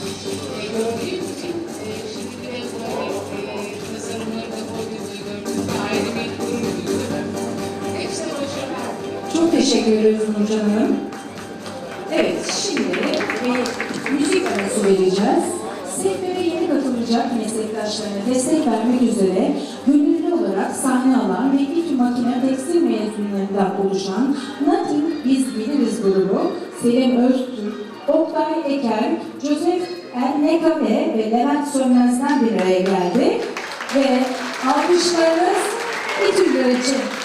Çok teşekkür ediyoruz Nurcan Hanım. Evet, şimdi bir müzik arası vereceğiz. Sehbere yeni katılacak meslektaşlarına destek vermek üzere gönüllü olarak sahne alan ve ilk makine tekstil mezunlarından oluşan Nothing Biz Biliriz grubu Selim Öztürk, Oktay Eker, Joseph Ernegame ve Levent Sönmez'den bir araya geldi. Ve alkışlarınız İTÜ için.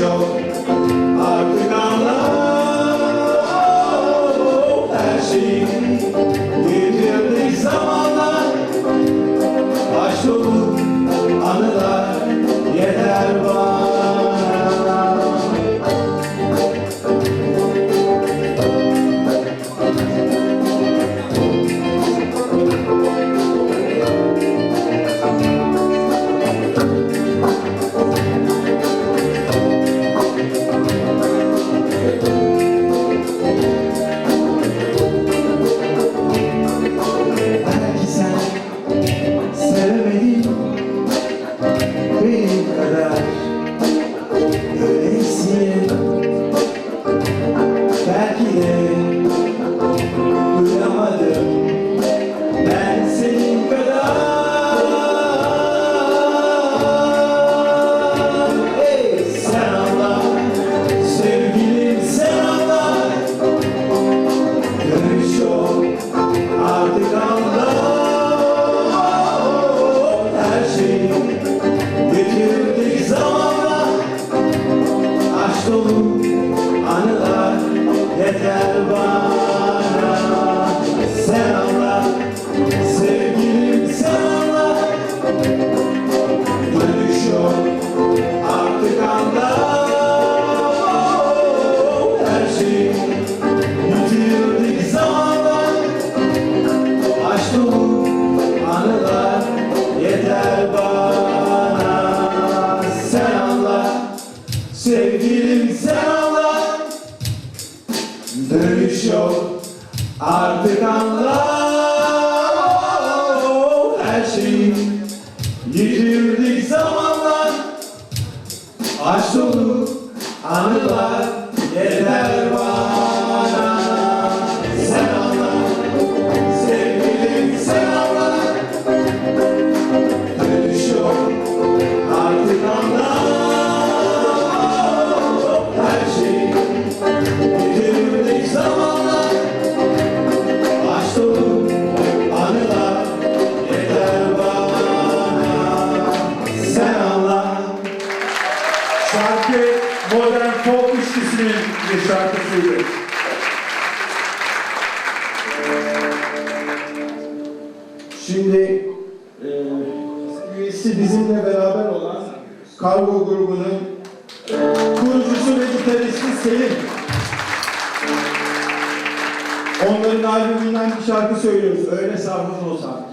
show. Aşk dolu anılar yeter var. Şarkı modern folk işçisinin bir şarkısıydı. Şimdi e, üyesi bizimle beraber olan kargo grubunun e, kurucusu ve gitaristi Selim. Onların albümünden bir şarkı söylüyoruz. Öyle sarhoş olsa.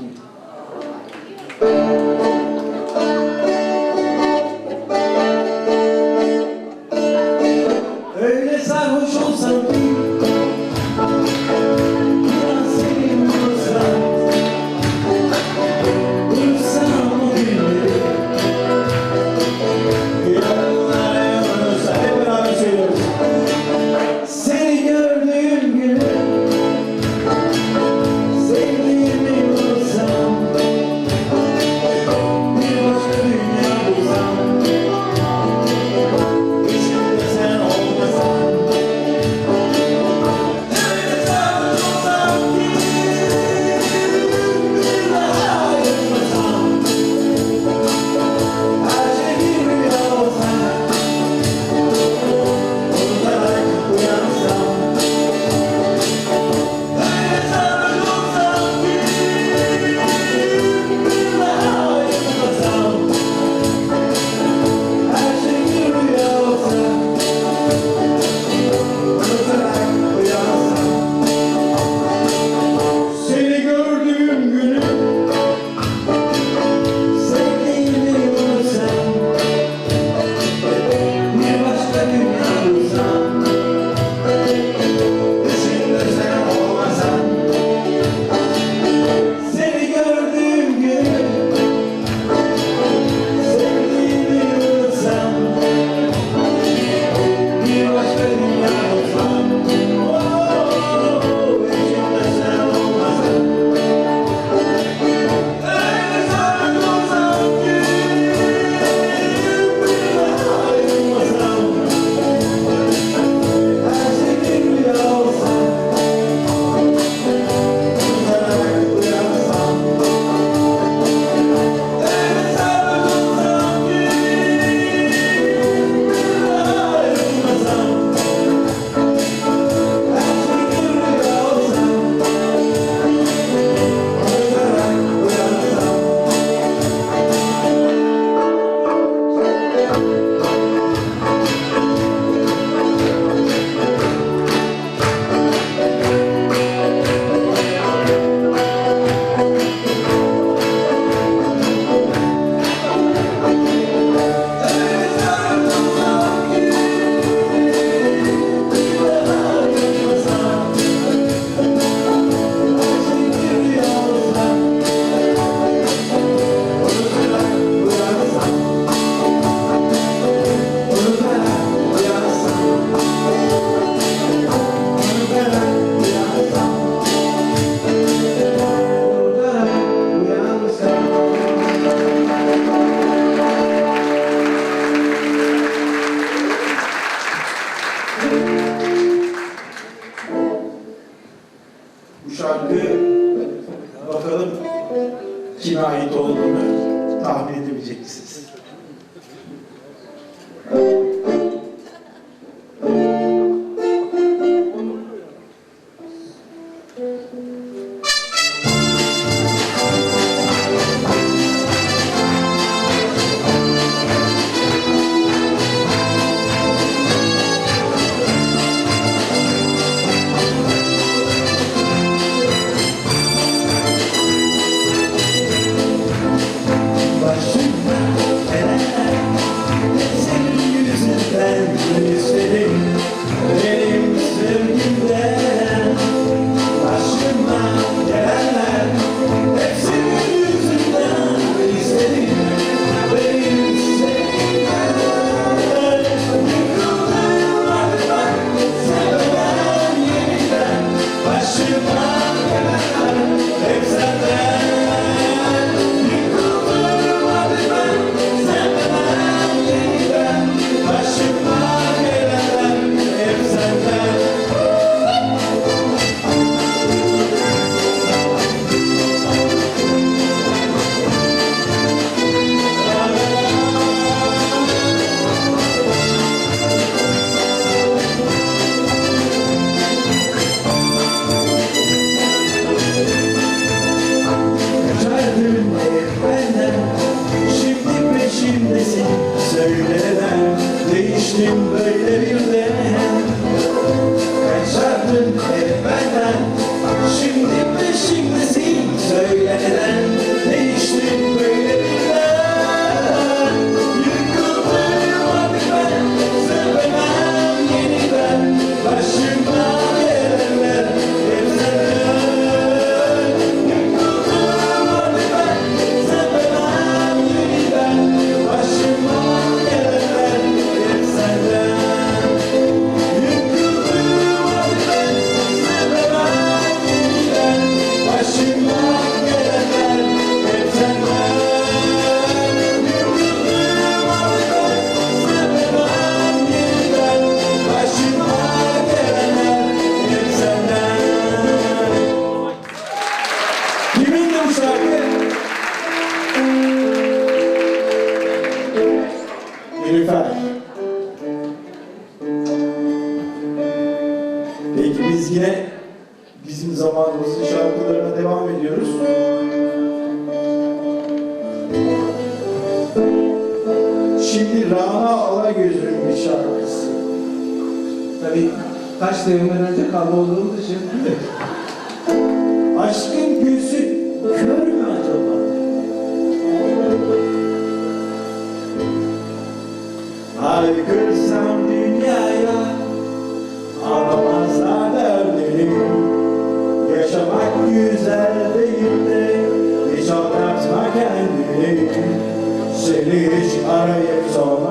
Tabii taş devrinden önce karlı olduğumuz için. Aşkın gülsü kör mü acaba? Haykırsam dünyaya Ağlamazlar derdim Yaşamak güzel değil de Hiç anlatma kendini Seni hiç arayıp sorma